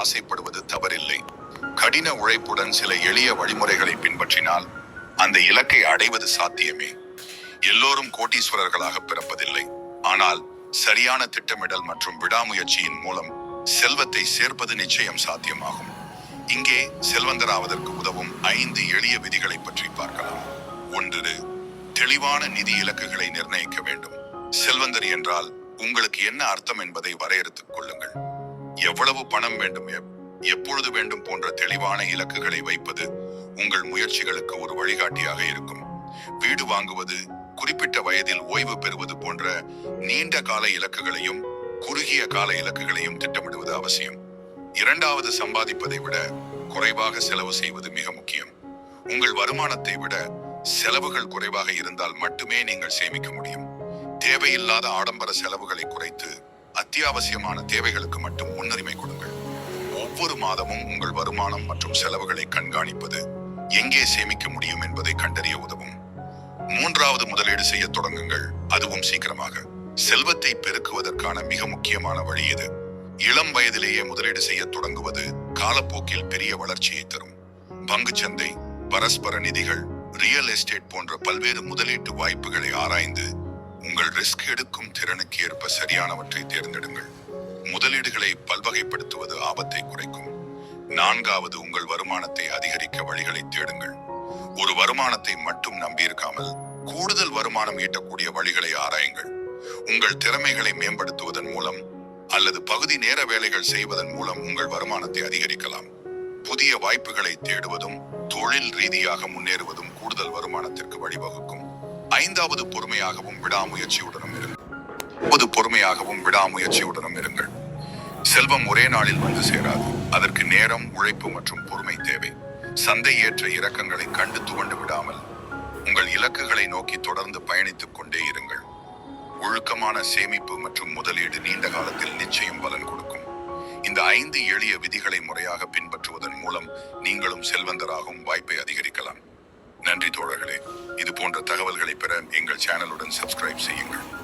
ஆசைப்படுவது தவறில்லை. கடின உழைப்புடன் சில எளிய வழிமுறைகளை பின்பற்றினால் அந்த இலக்கை அடைவது சாத்தியமே. எல்லோரும் கோட்டீஸ்வரர்களாக பிறப்பதில்லை. ஆனால் சரியான திட்டமிடல் மற்றும் விடாமுயற்சியின் மூலம் செல்வத்தை சேர்ப்பது நிச்சயம் சாத்தியமாகும். இங்கே செல்வந்தராவதற்கு உதவும் ஐந்து எளிய விதிகளை பற்றி பார்க்கலாம். ஒன்று தெளிவான நிதி இலக்குகளை நிர்ணயிக்க வேண்டும். செல்வந்தர் என்றால் உங்களுக்கு என்ன அர்த்தம் என்பதை வரையறுத்துக் கொள்ளுங்கள். எவ்வளவு பணம் வேண்டும் எப்பொழுது வேண்டும் போன்ற தெளிவான இலக்குகளை வைப்பது உங்கள் முயற்சிகளுக்கு ஒரு வழிகாட்டியாக இருக்கும். வீடு வாங்குவது குறிப்பிட்ட வயதில் ஓய்வு பெறுவது போன்ற நீண்ட கால இலக்குகளையும் குறுகிய கால இலக்குகளையும் திட்டமிடுவது அவசியம். இரண்டாவது சம்பாதிப்பதை விட குறைவாக செலவு செய்வது மிக முக்கியம். உங்கள் வருமானத்தை விட செலவுகள் குறைவாக இருந்தால் மட்டுமே நீங்கள் சேமிக்க முடியும். தேவையில்லாத ஆடம்பர செலவுகளை குறைத்து அத்தியாவசியமான தேவைகளுக்கு மட்டும் முன்னுரிமை கொடுங்கள். ஒவ்வொரு மாதமும் உங்கள் வருமானம் மற்றும் செலவுகளை கண்காணிப்பது எங்கே சேமிக்க முடியும் என்பதை கண்டறிய உதவும். மூன்றாவது முதலீடு செய்ய தொடங்குங்கள். அதுவும் சீக்கிரமாக. செல்வத்தை பெருக்குவதற்கான மிக முக்கியமான வழி இது. இளம் வயதிலேயே முதலீடு செய்ய தொடங்குவது காலப்போக்கில் பெரிய வளர்ச்சியை தரும். பங்குச்சந்தை பரஸ்பர நிதிகள் ரியல் எஸ்டேட் போன்ற பல்வேறு முதலீட்டு வாய்ப்புகளை ஆராய்ந்து உங்கள் ரிஸ்க் எடுக்கும் திறனுக்கு ஏற்ப சரியானவற்றை தேர்ந்தெடுங்கள். முதலீடுகளை பல்வகைப்படுத்துவது ஆபத்தை குறைக்கும். நான்காவது உங்கள் வருமானத்தை அதிகரிக்க வழிகளை தேடுங்கள். ஒரு வருமானத்தை மட்டும் நம்பியிருக்காமல் கூடுதல் வருமானம் ஈட்டக்கூடிய வழிகளை ஆராயுங்கள். உங்கள் திறமைகளை மேம்படுத்துவதன் மூலம் அல்லது பகுதி நேர வேலைகள் செய்வதன் மூலம் உங்கள் வருமானத்தை அதிகரிக்கலாம். புதிய வாய்ப்புகளை தேடுவதும் தொழில் ரீதியாக முன்னேறுவதும் கூடுதல் வருமானத்திற்கு வழிவகுக்கும். ஐந்தாவது பொறுமையாகவும் விடாமுயற்சியுடனும் இருங்கள். ஒன்பது பொறுமையாகவும் விடாமுயற்சியுடனும் இருங்கள். செல்வம் ஒரே நாளில் வந்து சேராது. அதற்கு நேரம் உழைப்பு மற்றும் பொறுமை தேவை. சந்தை ஏற்ற இறக்கங்களை கண்டு துவண்டு விடாமல் உங்கள் இலக்குகளை நோக்கி தொடர்ந்து பயணித்துக் கொண்டே இருங்கள். ஒழுக்கமான சேமிப்பு மற்றும் முதலீடு நீண்ட காலத்தில் நிச்சயம் பலன் கொடுக்கும். இந்த ஐந்து எளிய விதிகளை முறையாக பின்பற்றுவதன் மூலம் நீங்களும் செல்வந்தராகும் வாய்ப்பை அதிகரிக்கலாம். நன்றி தோழர்களே. போன்ற தகவல்களை பெற எங்கள் சேனலுடன் சப்ஸ்கிரைப் செய்யுங்கள்.